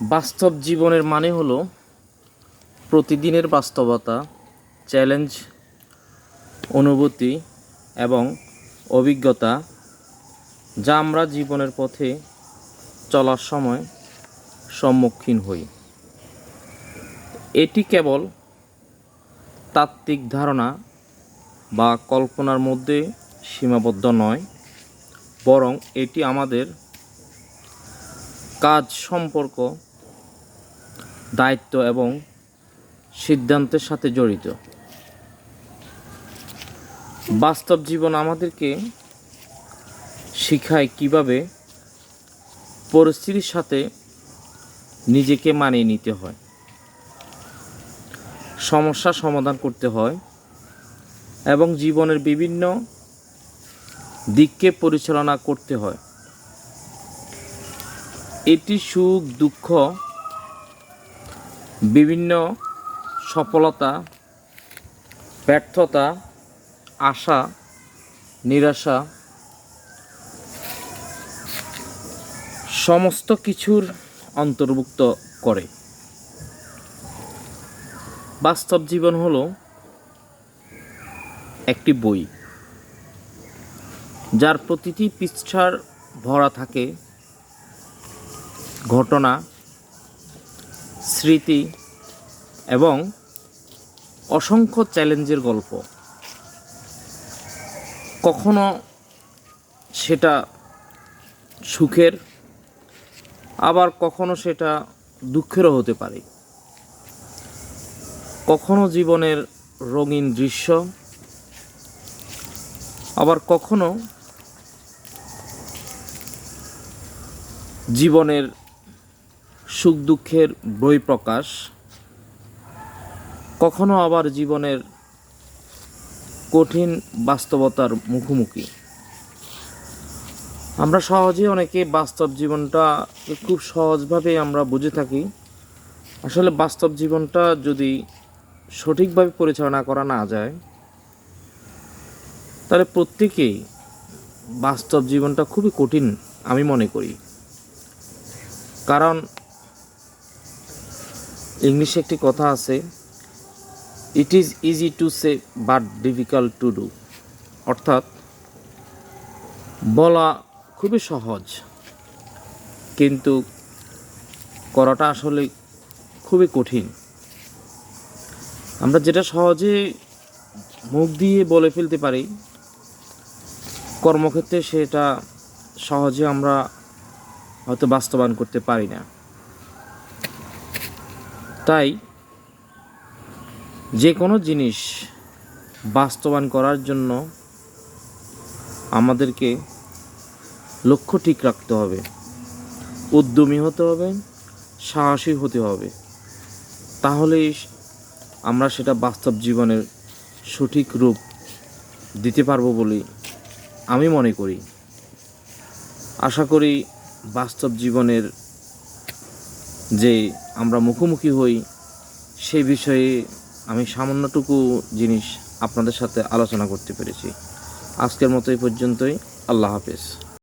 বাস্তব জীবনের মানে হলো প্রতিদিনের বাস্তবতা, চ্যালেঞ্জ, অনুভূতি এবং অভিজ্ঞতা যা আমরা জীবনের পথে চলার সময় সম্মুখীন হই। এটি কেবল তাত্ত্বিক ধারণা বা কল্পনার মধ্যে সীমাবদ্ধ নয়, বরং এটি আমাদের কাজ সম্পর্ক দায়িত্ব এবং সিদ্ধান্তের সাথে জড়িত। বাস্তব জীবন আমাদেরকে শিখায় কীভাবে পরিস্থিতির সাথে নিজেকে মানিয়ে নিতে হয়। সমস্যা সমাধান করতে হয় এবং জীবনের বিভিন্ন দিককে পরিচালনা করতে হয়। এটি সুখ, দুঃখ বিভিন্ন সফলতা, ব্যর্থতা, আশা, নিরাশা, সমস্ত কিছুর অন্তর্ভুক্ত করে। বাস্তব জীবন হল একটি বই, যার প্রতিটি পৃষ্ঠার ভরা থাকে ঘটনা স্মৃতি এবং অসংখ্য চ্যালেঞ্জের গল্প। কখনো সেটা সুখের, আবার কখনো সেটা দুঃখেরও হতে পারে। কখনো জীবনের রঙিন দৃশ্য, আবার কখনো জীবনের সুখ দুঃখের বই প্রকাশ, কখনো আবার জীবনের কঠিন বাস্তবতার মুখোমুখি। আমরা সহজে অনেকে বাস্তব জীবনটা খুব সহজভাবে আমরা বুঝে থাকি। আসলে বাস্তব জীবনটা যদি সঠিকভাবে পরিচালনা করা না যায়, তাহলে প্রত্যেকেই বাস্তব জীবনটা খুবই কঠিন আমি মনে করি। কারণ ইংলিশে একটি কথা আছে it is easy to say but difficult to do অর্থাৎ, বলা খুবই সহজ, কিন্তু করাটা আসলে খুবই কঠিন। আমরা যেটা সহজে মুখ দিয়ে বলে ফেলতে পারি, কর্মক্ষেত্রে সেটা সহজে আমরা হয়তো বাস্তবায়ন করতে পারি না। তাই যে কোনো জিনিস বাস্তবায়ন করার জন্য আমাদেরকে লক্ষ্য ঠিক রাখতে হবে। উদ্যমী হতে হবে, সাহসী হতে হবে। তাহলেই আমরা সেটা বাস্তব জীবনের সঠিক রূপ দিতে পারব বলে আমি মনে করি। আশা করি বাস্তব জীবনের যে আমরা মুখোমুখি হই, সেই বিষয়ে আমি সামান্যটুকু জিনিস আপনাদের সাথে আলোচনা করতে পেরেছি। আজকের মতো এই পর্যন্তই। আল্লাহ হাফেজ।